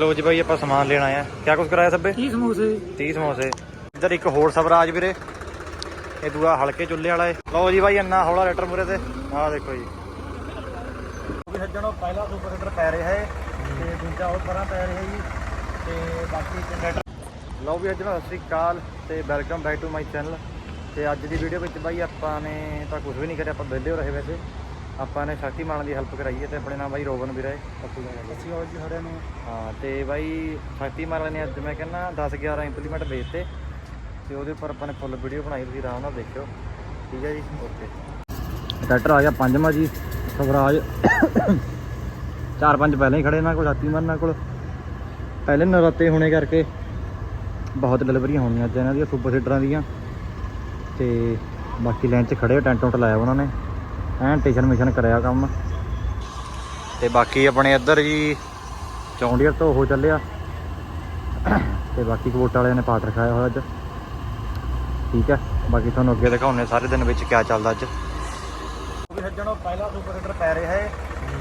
ਲੋ ਜੀ ਬਾਈ ਆਪਾਂ ਸਮਾਨ ਲੈਣ ਆਏ ਆ ਕਿਆ ਕੁਝ ਕਰਾਇਆ ਸੱਬੇ? 30 ਸਮੋਸੇ। 30 ਸਮੋਸੇ। ਇੱਧਰ ਇੱਕ ਹੋਰ ਸਵਰਾਜ ਵੀਰੇ। ਇਹ ਦੂਆ ਹਲਕੇ ਚੁੱਲ੍ਹੇ ਵਾਲਾ ਏ। ਲਓ ਜੀ ਬਾਈ ਇੰਨਾ ਹੌਲਾ ਲੈਟਰ ਮੂਰੇ ਤੇ। ਆਹ ਦੇਖੋ ਜੀ। ਉਹ ਵੀ ਸੱਜਣੋ ਪਹਿਲਾ ਸੁਪਰ ਹੀਟਰ ਪੈ ਰਿਹਾ ਹੈ ਤੇ ਦੂਜਾ ਉਹ ਪਰਾਂ ਪੈ ਰਿਹਾ ਜੀ। ਤੇ ਬਾਕੀ ਜਨਰੇਟਰ ਲਓ ਵੀ ਸੱਜਣੋ ਸਤਿ ਸ੍ਰੀ ਅਕਾਲ ਤੇ welcome back to my channel ਤੇ ਅੱਜ ਦੀ ਵੀਡੀਓ ਵਿੱਚ ਬਾਈ ਆਪਾਂ ਨੇ ਤਾਂ ਕੁਝ ਵੀ ਨਹੀਂ ਕਰਿਆ ਆਪਾਂ ਵਿਹਲੇ ਹੋ ਰਹੇ ਵੈਸੇ। ਆਪਾਂ ਨੇ ਸ਼ਕਤੀਮਾਨ ਦੀ ਹੈਲਪ ਕਰਾਈ ਹੈ ਤੇ ਆਪਣੇ ਨਾਲ ਬਾਈ ਰੋਬਨ ਵੀਰੇ ਅਸੀਂ ਅਸੀਂ ਆਓ ਜੀ ਸਾਰਿਆਂ ਨੂੰ। ਹਾਂ ਤੇ ਬਾਈ ਸ਼ਕਤੀਮਾਨ ਵਾਲੇ ਨੇ ਅੱਜ ਮੈਂ ਕਹਿੰਦਾ 10 11 ਇੰਪਲੀਮੈਂਟ ਵੇਚਤੇ ਤੇ ਉਹਦੇ ਉੱਪਰ ਆਪਾਂ ਨੇ ਫੁੱਲ ਵੀਡੀਓ ਬਣਾਈ ਤੁਸੀਂ ਆਰਾਮ ਨਾਲ ਦੇਖਿਓ। ਠੀਕ ਹੈ ਜੀ? ਓਕੇ ਟਰੈਕਟਰ ਆ ਗਿਆ ਪੰਜਵਾਂ ਜੀ ਸਵਰਾਜ। ਚਾਰ ਪੰਜ ਪਹਿਲਾਂ ਹੀ ਖੜੇ ਇਹਨਾਂ ਕੋਲ ਸ਼ਕਤੀਮਾਨ ਨਾਲ ਕੋਲ। ਪਹਿਲੇ ਨਰਾਤੇ ਹੋਣੇ ਕਰਕੇ ਬਹੁਤ ਡਿਲੀਵਰੀਆਂ ਹੋਣੀਆਂ ਅੱਜ ਇਹਨਾਂ ਦੀਆਂ ਸੁਪਰ ਸੀਡਰਾਂ ਦੀਆਂ। ਤੇ ਬਾਕੀ ਲਾਈਨ 'ਚ ਖੜੇ ਟੈਂਟ ਟੁੰਟ ਲਾਇਆ ਉਹਨਾਂ ਨੇ। ਐਂ ਟਿਸ਼ਨ ਮਿਸ਼ਨ ਕਰਿਆ ਕੰਮ। ਤੇ ਬਾਕੀ ਆਪਣੇ ਇੱਧਰ ਜੀ ਚੌਂਡੀਅਰ ਤੋਂ ਹੋ ਚੱਲਿਆ। ਤੇ ਬਾਕੀ ਕੋਟ ਵਾਲਿਆਂ ਨੇ ਪਾਟ ਰਖਾਇਆ ਹੋਇਆ ਅੱਜ। ਠੀਕ ਹੈ, ਬਾਕੀ ਤੁਹਾਨੂੰ ਅੱਗੇ ਦਿਖਾਉਣੇ ਸਾਰੇ ਦਿਨ ਵਿੱਚ ਕੀ ਚੱਲਦਾ ਅੱਜ। ਵੀ ਸੱਜਣੋ, ਪਹਿਲਾ ਸੁਪਰ ਹੀਟਰ ਪੈ ਰਿਹਾ ਹੈ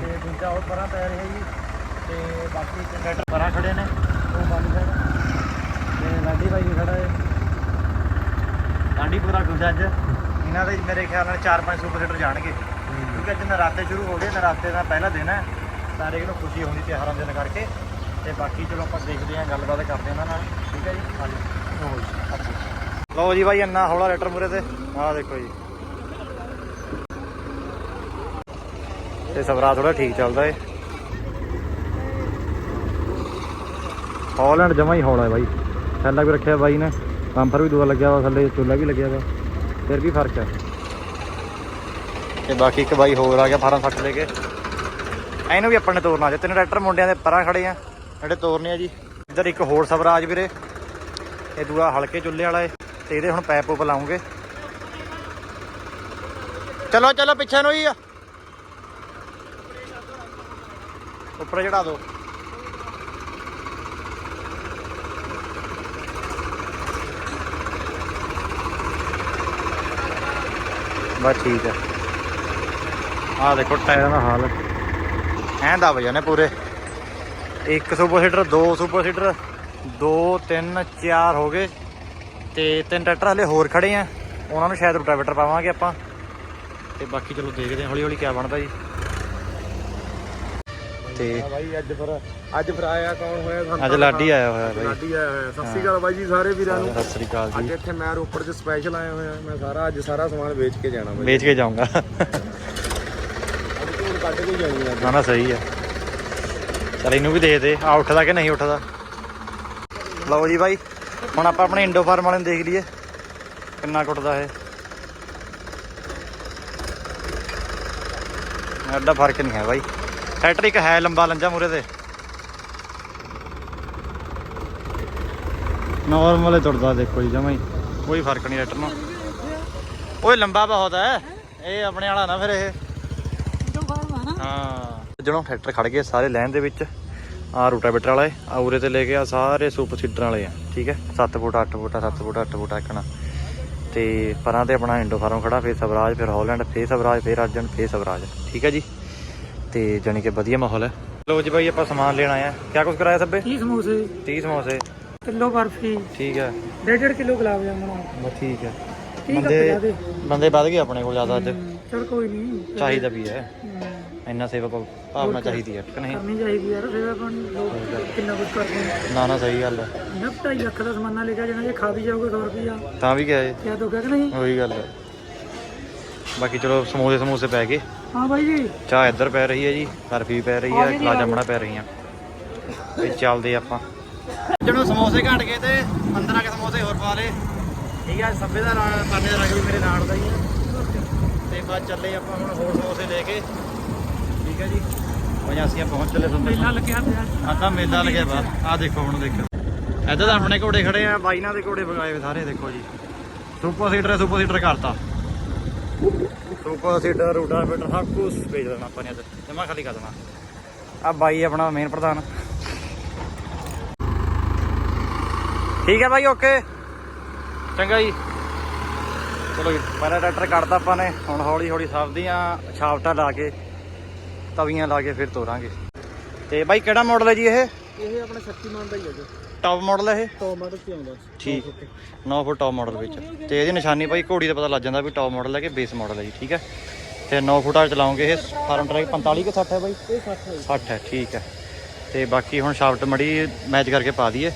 ਤੇ ਦੂਜਾ ਉਹ ਪਰਾਂ ਪੈ ਰਿਹਾ ਜੀ। ਤੇ ਬਾਕੀ ਜਨਰੇਟਰ ਪਰਾਂ ਖੜੇ ਨੇ, ਉਹ ਬੰਦ ਹੈ ਤੇ ਲਾਡੀ ਭਾਈ ਵੀ ਖੜਾ ਹੈ। ਲਾਡੀ ਪੂਰਾ ਖੁਸ਼ ਅੱਜ। ਇਹਨਾਂ ਦੇ ਮੇਰੇ ਖਿਆਲ ਨਾਲ 4-5 ਸੁਪਰ ਹੀਟਰ ਜਾਣਗੇ। ਕਿਉਂਕਿ ਅੱਜ ਨਰਾਤੇ ਸ਼ੁਰੂ ਹੋ ਗਏ ਨਰਾਤੇ ਦਾ ਪਹਿਲਾ ਦਿਨ ਹੈ। ਸਾਰੇ ਨੂੰ ਖੁਸ਼ੀ ਹੋਣੀ ਤਿਉਹਾਰਾਂ ਦੇ ਦਿਨ ਕਰਕੇ। ਤੇ ਬਾਕੀ ਚਲੋ ਆਪਾਂ ਦੇਖਦੇ ਹਾਂ ਗੱਲਬਾਤ ਕਰਦੇ ਹਾਂ ਉਹਨਾਂ ਨਾਲ। ਠੀਕ ਹੈ ਜੀ? ਲਓ ਜੀ ਬਾਈ ਇੰਨਾ ਹੌਲਾ ਲੈਟਰ ਮੂਰੇ ਤੇ। ਆਹ ਦੇਖੋ ਜੀ। ਤੇ ਸਵਰਾ ਥੋੜਾ ਠੀਕ ਚੱਲਦਾ ਏ। ਹੌਲੈਂਡ ਜਮਾ ਹੀ ਹੌਲਾ ਹੈ ਬਾਈ। ਥੱਲਾ ਵੀ ਰੱਖਿਆ ਬਾਈ ਨੇ। ਪੰਪਰ ਵੀ ਦੂਆ ਲੱਗਿਆ ਵਾ ਥੱਲੇ ਚੁੱਲਾ ਵੀ ਲੱਗਿਆ ਵਾ। ਫਿਰ ਵੀ ਫ਼ਰਕ ਹੈ। ਤੇ ਬਾਕੀ ਇੱਕ ਬਾਈ ਹੋਰ ਆ ਗਿਆ ਫਾਰਮ 60 ਲੈ ਕੇ। ਇਹਨੂੰ ਵੀ ਆਪਾਂ ਨੇ ਤੋਰਨਾ, ਜੇ ਤਿੰਨ ਟਰੈਕਟਰ ਮੁੰਡਿਆਂ ਦੇ ਪਰਾਂ ਖੜੇ ਆ ਜਿਹੜੇ ਤੋਰਨੇ ਆ ਜੀ। ਇੱਧਰ ਇੱਕ ਹੋਰ ਸਵਰਾਜ ਵੀਰੇ, ਇਹ ਦੂਆ ਹਲਕੇ ਚੁੱਲ੍ਹੇ ਵਾਲਾ ਏ, ਤੇ ਇਹਦੇ ਹੁਣ ਪੈਪ ਉਪ ਲਾਉਂਗੇ। ਚਲੋ ਚਲੋ, ਪਿੱਛੇ ਨੂੰ ਹੀ ਆ। ਉੱਪਰ ਚੜਾ ਦਿਓ। ਬਸ ਠੀਕ ਹੈ ਆਹ ਦੇਖੋ ਟਾਇਰਾਂ ਦਾ ਹਾਲ। ਐਂ ਦਬ ਜਾਣੇ ਪੂਰੇ। ਇੱਕ ਸੁਪਰ ਸੀਟਰ ਦੋ ਸੁਪਰ ਸੀਟਰ ਦੋ, ਤਿੰਨ, ਚਾਰ ਹੋ ਗਏ। ਤੇ ਤਿੰਨ ਟਰੈਕਟਰ ਹਲੇ ਹੋਰ ਖੜੇ ਆ। ਉਹਨਾਂ ਨੂੰ ਸ਼ਾਇਦ ਰੋਟਾਵੇਟਰ ਪਾਵਾਂਗੇ ਆਪਾਂ। ਤੇ ਬਾਕੀ ਚਲੋ ਦੇਖਦੇ ਹਾਂ ਹੌਲੀ ਹੌਲੀ ਕਿਆ ਬਣਦਾ ਜੀ। ਤੇ ਬਾਈ ਅੱਜ ਫਿਰ ਅੱਜ ਫਿਰ ਆਇਆ ਕੌਣ ਹੋਇਆ? ਸਾਨੂੰ ਅੱਜ ਲਾਡੀ ਆਇਆ ਹੋਇਆ ਬਾਈ। ਲਾਡੀ ਆਇਆ ਹੋਇਆ। ਸਤਿ ਸ਼੍ਰੀ ਅਕਾਲ ਬਾਈ ਜੀ ਸਾਰੇ ਵੀਰਾਂ ਨੂੰ। ਸਤਿ ਸ੍ਰੀ ਅਕਾਲ ਅੱਜ ਜੀ ਇੱਥੇ ਮੈਂ ਰੋਪੜ 'ਚ ਸਪੈਸ਼ਲ ਆਇਆ ਹੋਇਆ। ਮੈਂ ਸਾਰਾ ਅੱਜ ਸਾਰਾ ਸਮਾਨ ਵੇਚ ਕੇ ਜਾਣਾ ਬਾਈ। ਵੇਚ ਕੇ ਜਾਊਂਗਾ। ਅੱਜ ਕੱਢ ਕੇ ਅੱਜ। ਨਾ ਨਾ ਸਹੀ ਆ। ਚਲ ਇਹਨੂੰ ਵੀ ਦੇ ਦੇ। ਆ ਉੱਠਦਾ ਕਿ ਨਹੀਂ ਉੱਠਦਾ? ਲਓ ਜੀ ਬਾਈ ਹੁਣ ਆਪਾਂ ਆਪਣੇ ਇੰਡੋ ਫਾਰਮ ਵਾਲੇ ਨੂੰ ਦੇਖ ਲਈਏ। ਕਿੰਨਾ ਕੁੱਟਦਾ ਇਹ। ਐਡਾ ਫ਼ਰਕ ਨਹੀਂ ਹੈ ਬਾਈ। ਇੱਕ ਹੈ ਲੰਬਾ ਲੰਜਾ ਮੂਰੇ ਤੇ। ਨਾਰਮਲ ਤੁਰਦਾ ਦੇਖੋ ਜੀ ਜਮਾਂ ਹੀ। ਕੋਈ ਫ਼ਰਕ ਨਹੀਂ ਟਰੈਕਟਰ ਨਾਲ ਓਏ ਲੰਬਾ ਬਹੁਤ ਹੈ। ਇਹ ਆਪਣੇ ਵਾਲਾ ਨਾ ਫਿਰ ਇਹ। ਨਾ ਹਾਂ। ਜਦੋਂ ਟਰੈਕਟਰ ਖੜ ਗਏ ਸਾਰੇ ਲਾਈਨ ਦੇ ਵਿੱਚ। ਆ ਰੂਟਾਵੇਟਰ ਵਾਲੇ ਆ ਉਰੇ ਤੇ ਲੈ ਕੇ ਆ ਸਾਰੇ ਸੁਪਰ ਸੀਡਰ ਵਾਲੇ ਆ। ਠੀਕ ਹੈ? 7 ਫੁੱਟ 8 ਫੁੱਟ 7 ਫੁੱਟ 8 ਫੁੱਟ ਆਕਣਾ ਤੇ ਪਰਾਂ ਤੇ ਆਪਣਾ ਇੰਡੋ ਫਾਰਮ ਖੜਾ ਫੇਰ ਸਵਰਾਜ ਫਿਰ ਹਾਲੈਂਡ ਫੇਰ ਸਵਰਾਜ ਫੇਰ ਅਰਜਨ ਫੇਰ ਸਵਰਾਜ। ਠੀਕ ਹੈ ਜੀ? ਤੇ ਜਾਣੀ ਕਿ ਵਧੀਆ ਮਾਹੌਲ ਹੈ। ਲੋ ਜੀ ਬਾਈ ਆਪਾਂ ਸਮਾਨ ਲੈਣ ਆਏ ਆ ਕਿਆ ਕੁਝ ਕਰਾਇਆ ਸੱਬੇ? 30 ਸਮੋਸੇ। 30 ਸਮੋਸੇ। ਕਿਲੋ ਬਰਫੀ। ਠੀਕ ਹੈ। 1.5 ਕਿਲੋ ਗੁਲਾਬ ਜਾਮੁਨ ਬਸ ਠੀਕ ਹੈ। ਬੰਦੇ ਬੰਦੇ ਵੱਧ ਗਏ ਆਪਣੇ ਕੋਲ ਜ਼ਿਆਦਾ ਅੱਜ। ਚਲ ਕੋਈ ਨਹੀਂ ਚਾਹੀਦਾ ਵੀ ਹੈ। ਇੰਨਾ ਸੇਵਾ ਭਾਵਨਾ ਚਾਹੀਦੀ ਹੈ ਕਿ ਨਹੀਂ? ਕਰਨੀ ਚਾਹੀਦੀ ਯਾਰ ਫਿਰ ਆਪਾਂ ਨੂੰ ਲੋਕ ਕਿੰਨਾ ਕੁਝ ਕਰਦੇ ਨੇ। ਨਾ ਸਹੀ ਗੱਲ ਹੈ। ਨਾ 2.5 ਲੱਖ ਦਾ ਸਮਾਨਾ ਲੈ ਕੇ ਜਾਣਾ ਜੇ ਖਾ ਵੀ ਜਾਓਗੇ 100 ਰੁਪਿਆ ਤਾਂ ਵੀ ਕਿਹਾ ਕਿਆ ਦੋਗਾ ਕਿ ਨਹੀਂ? ਉਹੀ ਗੱਲ ਹੈ। ਬਾਕੀ ਚਲੋ ਸਮੋਸੇ ਸਮੋਸੇ ਪੈ ਗਏ। ਹਾਂ ਬਾਈ ਜੀ। ਚਾਹ ਇੱਧਰ ਪੈ ਰਹੀ ਹੈ ਜੀ ਬਰਫੀ ਪੈ ਰਹੀ ਹੈ ਗੁਲਾਬ ਜਾਮਣਾ ਪੈ ਰਹੀਆਂ। ਤੇ ਚੱਲਦੇ ਆਪਾਂ। ਜਦੋਂ ਸਮੋਸੇ ਘਟ ਗਏ ਤੇ 15 ਕੇ ਸਮੋਸੇ ਹੋਰ ਪਾ ਲਏ। ਠੀਕ ਹੈ ਸੱਬੇ ਦਾ ਨਾਲ ਪਾਣੇ ਦਾ ਰੰਗ ਵੀ ਮੇਰੇ ਨਾਲ ਦਾ ਹੀ ਹੈ ਤੇ ਬਾਅਦ ਚੱਲੇ ਆਪਾਂ ਹੁਣ ਹੋਰ ਸਮੋਸੇ ਲੈ ਕੇ। ਠੀਕ ਹੈ ਜੀ। ਅਸੀਂ ਪਹੁੰਚ ਚੱਲੇ ਸੰਦੇ ਮੇਲਾ ਲੱਗਿਆ ਪਿਆ। ਆਹ ਮੇਲਾ ਲੱਗਿਆ ਬਾ ਆ ਦੇਖੋ ਹੁਣ ਦੇਖੋ। ਇੱਧਰ ਤਾਂ ਆਪਣੇ ਘੋੜੇ ਖੜੇ ਆ ਬਾਈਨਾਂ ਦੇ ਘੋੜੇ ਵਗਾਏ ਹੋਏ ਸਾਰੇ ਦੇਖੋ ਜੀ। ਸੁਪਰ ਸੀਟਰ ਸੁਪਰ ਸੀਟਰ ਕਰਤਾ। ਸੁਪਰ ਸੀਟਰ ਰੂਟਾਵੇਟਰ ਸਭ ਕੁਝ ਵੇਚ ਦੇਣਾ ਆਪਾਂ ਨੇ ਅੱਜ। ਜਮਾ ਖਾਲੀ ਕਰ ਦੇਣਾ। ਆ ਬਾਈ ਆਪਣਾ ਮੇਨ ਪ੍ਰਧਾਨ। ਠੀਕ ਹੈ ਬਾਈ ਓਕੇ ਚੰਗਾ ਜੀ। ਚਲੋ ਜੀ। ਪਹਿਲਾ ਟਰੈਕਟਰ ਕੱਢਤਾ ਆਪਾਂ ਨੇ ਹੁਣ ਹੌਲੀ ਹੌਲੀ ਸਭ ਦੀਆਂ ਛਾਪਟਾਂ ਲਾ ਕੇ ਤਵੀਆਂ ਲਾ ਕੇ ਫਿਰ ਤੋਰਾਂਗੇ। ਤੇ ਬਾਈ ਕਿਹੜਾ ਮਾਡਲ ਹੈ ਜੀ ਇਹ? ਇਹ ਆਪਣਾ ਸ਼ਕਤੀਮਾਨ ਦਾ ਹੀ ਹੈ ਜੋ। ਟੌਪ ਮਾਡਲ ਹੈ ਇਹ? ਟੌਪ ਮਾਡਲ ਤੇ ਆਉਂਦਾ ਠੀਕ। 9 ਫੁੱਟ ਟੌਪ ਮਾਡਲ ਵਿੱਚ। ਤੇ ਇਹਦੀ ਨਿਸ਼ਾਨੀ ਭਾਈ ਘੋੜੀ ਦਾ ਪਤਾ ਲੱਗ ਜਾਂਦਾ ਵੀ ਟੌਪ ਮਾਡਲ ਹੈ ਕਿ ਬੇਸ ਮਾਡਲ ਹੈ ਜੀ ਠੀਕ ਹੈ ਤੇ 9 ਫੁੱਟ ਚਲਾਉਂਗੇ ਇਹ ਫਾਰਮ ਟਰੈਕ 45 ਕਿ 60 ਹੈ ਬਾਈ? ਇਹ 60 ਹੈ 60 ਹੈ ਠੀਕ ਹੈ ਤੇ ਬਾਕੀ ਹੁਣ ਸ਼ਾਫਟ ਮੜੀ ਮੈਚ ਕਰਕੇ ਪਾ ਦਈਏ।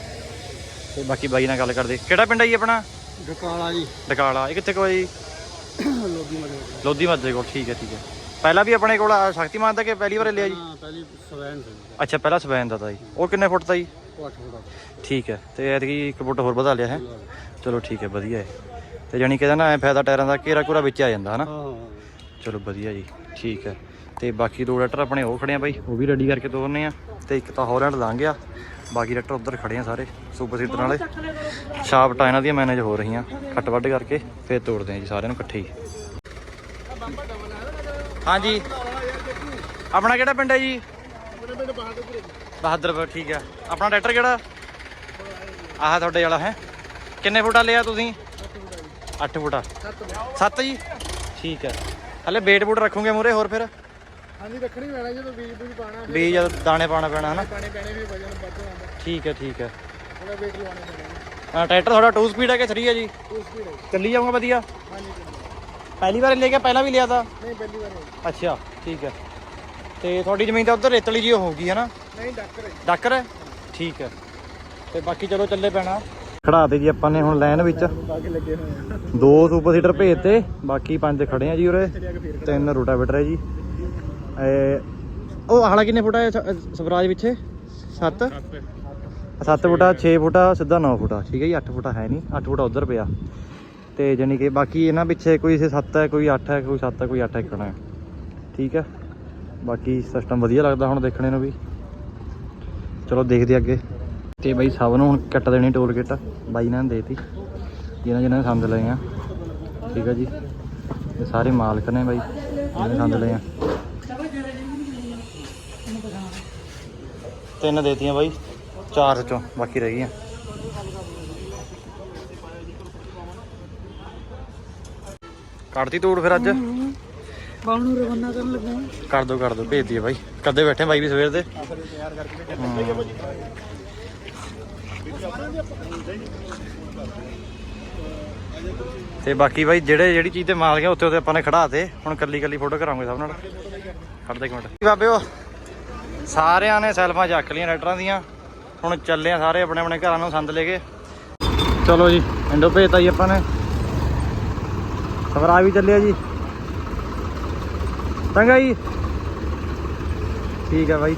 ਤੇ ਬਾਕੀ ਬਾਈ ਨਾਲ ਗੱਲ ਕਰਦੇ। ਕਿਹੜਾ ਪਿੰਡ ਹੈ ਜੀ ਆਪਣਾ? ਗਕਾਲਾ ਜੀ। ਡਕਾਲਾ। ਇਹ ਕਿੱਥੇ ਜੀ? ਲੋਗੀ ਮੜੇ ਲੋਧੀ ਮਾਜਰੇ ਕੋਲ ਠੀਕ ਹੈ ਠੀਕ ਹੈ ਪਹਿਲਾਂ ਵੀ ਆਪਣੇ ਕੋਲ ਸ਼ਕਤੀਮਾਨ ਦਾ ਕਿ ਪਹਿਲੀ ਵਾਰ ਲਿਆ ਜੀ? ਹਾਂ ਪਹਿਲੀ ਸਵੈਨ ਸੀ। ਅੱਛਾ ਪਹਿਲਾਂ ਸਵੈਨ ਦਾ ਤਾ ਜੀ। ਉਹ ਕਿੰਨੇ ਫੁੱਟ ਦਾ ਜੀ? ਉਹ 8 ਫੁੱਟ ਠੀਕ ਹੈ ਤੇ ਐਤਕੀ ਇੱਕ ਫੁੱਟ ਹੋਰ ਵਧਾ ਲਿਆ ਹੈ। ਚਲੋ ਠੀਕ ਹੈ ਵਧੀਆ ਹੈ। ਤੇ ਜਾਨੀ ਕਿ ਇਹਦਾ ਨਾ ਐ ਫਾਇਦਾ ਟਾਇਰਾਂ ਦਾ ਘੇਰਾ ਘੂਰਾ ਵਿੱਚ ਆ ਜਾਂਦਾ ਹਨਾ? ਹਾਂ ਚਲੋ ਵਧੀਆ ਜੀ ਠੀਕ ਹੈ। ਤੇ ਬਾਕੀ ਦੋ ਲੈਟਰ ਆਪਣੇ ਉਹ ਖੜੇ ਆ ਬਾਈ ਉਹ ਵੀ ਰੈਡੀ ਕਰਕੇ ਤੋਰਨੇ ਆ ਤੇ ਇੱਕ ਤਾਂ ਹੌਲੈਂਡ ਲੰਘ ਗਿਆ ਬਾਕੀ ਲੈਟਰ ਉਧਰ ਖੜੇ ਆ ਸਾਰੇ ਸੁਪਰ ਸੀਟਰ ਵਾਲੇ। ਸ਼ਾਪ ਟਾਇਨਾਂ ਦੀਆਂ ਮੈਨੇਜ ਹੋ ਰਹੀਆਂ ਕੱਟ ਵੱਢ ਕਰਕੇ ਫੇਰ ਤੋੜਦੇ ਆ ਜੀ ਸਾਰਿਆਂ ਨੂੰ ਇਕੱਠੇ ਹੀ। ਹਾਂਜੀ। ਆਪਣਾ ਕਿਹੜਾ ਪਿੰਡ ਹੈ ਜੀ? ਬਹਾਦਰਪੁਰ ਠੀਕ ਹੈ ਆਪਣਾ ਟਰੈਕਟਰ ਕਿਹੜਾ? ਆਹ ਤੁਹਾਡੇ ਵਾਲਾ ਹੈ। ਕਿੰਨੇ ਫੁੱਟਾ ਲਿਆ ਤੁਸੀਂ? 8 ਫੁੱਟਾ 7 ਜੀ? ਠੀਕ ਹੈ ਹਲੇ ਵੇਟ ਬੂਟ ਰੱਖੋਗੇ ਮੂਰੇ ਹੋਰ ਫਿਰ? ਹਾਂਜੀ ਰੱਖਣੀ ਪੈਣਾ ਜਦੋਂ ਬੀਜ ਬੀਜ ਪਾਣਾ ਬੀਜ ਜਦ ਦਾਣੇ ਪਾਣਾ ਪੈਣਾ ਹਨਾ? ਪਾਣੇ ਪੈਣੇ ਵੀ ਵਜਨ ਵੱਧ ਜਾਂਦਾ ਠੀਕ ਹੈ ਠੀਕ ਹੈ ਥੋੜਾ ਵੇਟ ਲਵਾਉਣਾ ਪੈਣਾ ਹਾਂ ਟਰੈਕਟਰ ਤੁਹਾਡਾ 2 ਸਪੀਡ ਹੈ ਕਿ 3 ਹੈ ਜੀ? ਉਹ ਸਪੀਡ ਹੈ ਚੱਲੀ ਜਾਊਗਾ ਵਧੀਆ? ਹਾਂਜੀ। ਪਹਿਲੀ ਵਾਰ ਲੈ ਕੇ ਪਹਿਲਾਂ ਵੀ ਲਿਆ ਤਾਂ? ਨਹੀਂ ਪਹਿਲੀ ਵਾਰ। ਅੱਛਾ ਠੀਕ ਹੈ ਤੇ ਤੁਹਾਡੀ ਜ਼ਮੀਨ ਤਾਂ ਉਧਰ ਰੇਤਲੀ ਜੀ ਹੋਊਗੀ ਹਨਾ? ਨਹੀਂ ਡੱਕਰ ਹੈ। ਡਾਕਰ ਹੈ? ਠੀਕ ਹੈ। ਤੇ ਬਾਕੀ ਚਲੋ ਚੱਲੇ ਪੈਣਾ। ਖੜਾ ਤੇ ਜੀ ਆਪਾਂ ਨੇ ਹੁਣ ਲਾਈਨ ਵਿੱਚ। ਬਾਕੀ ਲੱਗੇ ਹੋਏ ਆ। ਦੋ ਸੁਪਰ ਸੀਟਰ ਭੇਜਤੇ ਬਾਕੀ ਪੰਜ ਖੜੇ ਆ ਜੀ ਉਰੇ। ਤਿੰਨ ਰੋਟਾਵੇਟਰ ਹੈ ਜੀ। ਇਹ ਉਹ ਆਹਲਾ ਕਿੰਨੇ ਫੁੱਟ ਹੈ ਸਵਰਾਜ ਪਿੱਛੇ? 7 7 ਫੁੱਟਾ 6 ਫੁੱਟਾ ਸਿੱਧਾ 9 ਫੁੱਟਾ ਠੀਕ ਹੈ ਜੀ 8 ਫੁੱਟਾ ਹੈ ਨਹੀਂ। 8 ਫੁੱਟਾ ਉਧਰ ਪਿਆ। ਤੇ ਜਾਨੀ ਕਿ ਬਾਕੀ ਇਹਨਾਂ ਪਿੱਛੇ ਕੋਈ 7 ਹੈ ਕੋਈ 8 ਹੈ ਕੋਈ 7 ਹੈ ਕੋਈ 8 ਇੱਕਣਾ ਹੈ। ਠੀਕ ਹੈ। ਬਾਕੀ ਸਿਸਟਮ ਵਧੀਆ ਲੱਗਦਾ ਹੁਣ ਦੇਖਣੇ ਨੂੰ ਵੀ। ਚਲੋ ਦੇਖਦੇ ਅੱਗੇ। ਤੇ ਬਾਈ ਸਭ ਨੂੰ ਹੁਣ ਕੱਟ ਦੇਣੀ ਟੋਲ ਕਿੱਟ ਬਾਈ ਨੇ ਦੇਤੀ। ਜਿਹਨਾਂ ਜਿਹਨਾਂ ਨੇ ਸੰਦ ਲਏ ਆ। ਠੀਕ ਆ ਜੀ। ਇਹ ਸਾਰੇ ਮਾਲਕ ਨੇ ਬਾਈ ਜਿਹਨਾਂ ਨੇ ਸੰਦ ਲਏ ਆ। ਤਿੰਨ ਦੇਤੀਆਂ ਬਾਈ। ਚਾਰ ਚੋਂ ਬਾਕੀ ਰਹਿ ਗਈਆਂ। ਕੱਢਤੀ ਤੂੜ ਫਿਰ ਅੱਜ? ਬਾਹਰ ਨੂੰ ਰਵਾਨਾ ਕਰਨ ਲੱਗਾ ਕਰ ਦੋ ਕਰ ਦੋ ਭੇਜ ਦਈਏ ਬਾਈ। ਕਦੇ ਬੈਠੇ ਬਾਈ ਵੀ ਸਵੇਰ ਦੇ। ਤੇ ਬਾਕੀ ਬਾਈ ਜਿਹੜੇ, ਜਿਹੜੀ ਚੀਜ਼ ਤੇ ਮਾਲ ਗਿਆ ਉੱਤੇ ਉੱਤੇ ਆਪਾਂ ਨੇ ਖੜਾ ਤੇ ਹੁਣ ਕੱਲੀ ਕੱਲੀ ਫੋਟੋ ਕਰਾਂਗੇ ਸਭ ਨਾਲ। ਖੜਦੇ ਇੱਕ ਮਿੰਟ। ਬਾਬਿਓ, ਸਾਰਿਆਂ ਨੇ ਸੈਲਫਾਂ ਚੱਕ ਲੀਆਂ ਰਾਈਟਰਾਂ ਦੀਆਂ। ਹੁਣ ਚੱਲੇ ਆ ਸਾਰੇ ਆਪਣੇ ਆਪਣੇ ਘਰਾਂ ਨੂੰ ਸੰਦ ਲੈ ਕੇ। ਚਲੋ ਜੀ ਇੰਡੋ ਭੇਜਤਾ ਜੀ ਆਪਾਂ ਨੇ। ਸਵਰਾ ਵੀ ਚੱਲਿਆ ਜੀ। ਚੰਗਾ ਜੀ। ਠੀਕ ਹੈ ਬਾਈ।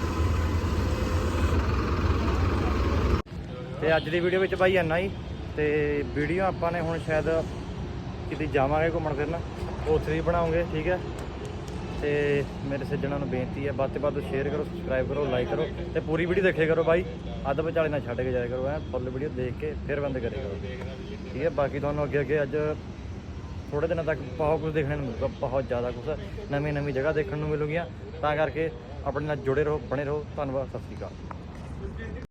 ਤੇ ਅੱਜ ਦੀ ਵੀਡੀਓ ਵਿੱਚ ਬਾਈ ਇੰਨਾ ਹੀ। ਤੇ ਵੀਡੀਓ ਆਪਾਂ ਨੇ ਹੁਣ ਸ਼ਾਇਦ ਕਿਤੇ ਜਾਵਾਂਗੇ ਘੁੰਮਣ ਫਿਰਨ। ਉੱਥੇ ਵੀ ਬਣਾਉਂਗੇ, ਠੀਕ ਹੈ ਤੇ ਮੇਰੇ ਸੱਜਣਾਂ ਨੂੰ ਬੇਨਤੀ ਹੈ ਵੱਧ ਤੋਂ ਵੱਧ ਸ਼ੇਅਰ ਕਰੋ ਸਬਸਕ੍ਰਾਈਬ ਕਰੋ ਲਾਈਕ ਕਰੋ। ਤੇ ਪੂਰੀ ਵੀਡੀਓ ਦੇਖਿਆ ਕਰੋ ਬਾਈ। ਅੱਧ ਵਿਚਾਲੇ ਨਾ ਛੱਡ ਕੇ ਜਾਇਆ ਕਰੋ, ਐ ਫੁੱਲ ਵੀਡੀਓ ਦੇਖ ਕੇ ਫਿਰ ਬੰਦ ਕਰੇ ਕਰੋ। ਠੀਕ ਹੈ ਬਾਕੀ ਤੁਹਾਨੂੰ ਅੱਗੇ ਅੱਗੇ ਅੱਜ ਥੋੜੇ ਦਿਨਾਂ ਤੱਕ ਬਹੁਤ ਕੁਝ ਦੇਖਣ ਨੂੰ ਮਿਲੂਗਾ, ਬਹੁਤ ਜ਼ਿਆਦਾ ਕੁਝ ਨਵੀਂ ਨਵੀਂ ਜਗ੍ਹਾ ਦੇਖਣ ਨੂੰ ਮਿਲੂਗੀਆਂ। ਤਾਂ ਕਰਕੇ ਆਪਣੇ ਨਾਲ ਜੁੜੇ ਰਹੋ, ਬਣੇ ਰਹੋ। ਧੰਨਵਾਦ, ਸਤਿ ਸ਼੍ਰੀ ਅਕਾਲ।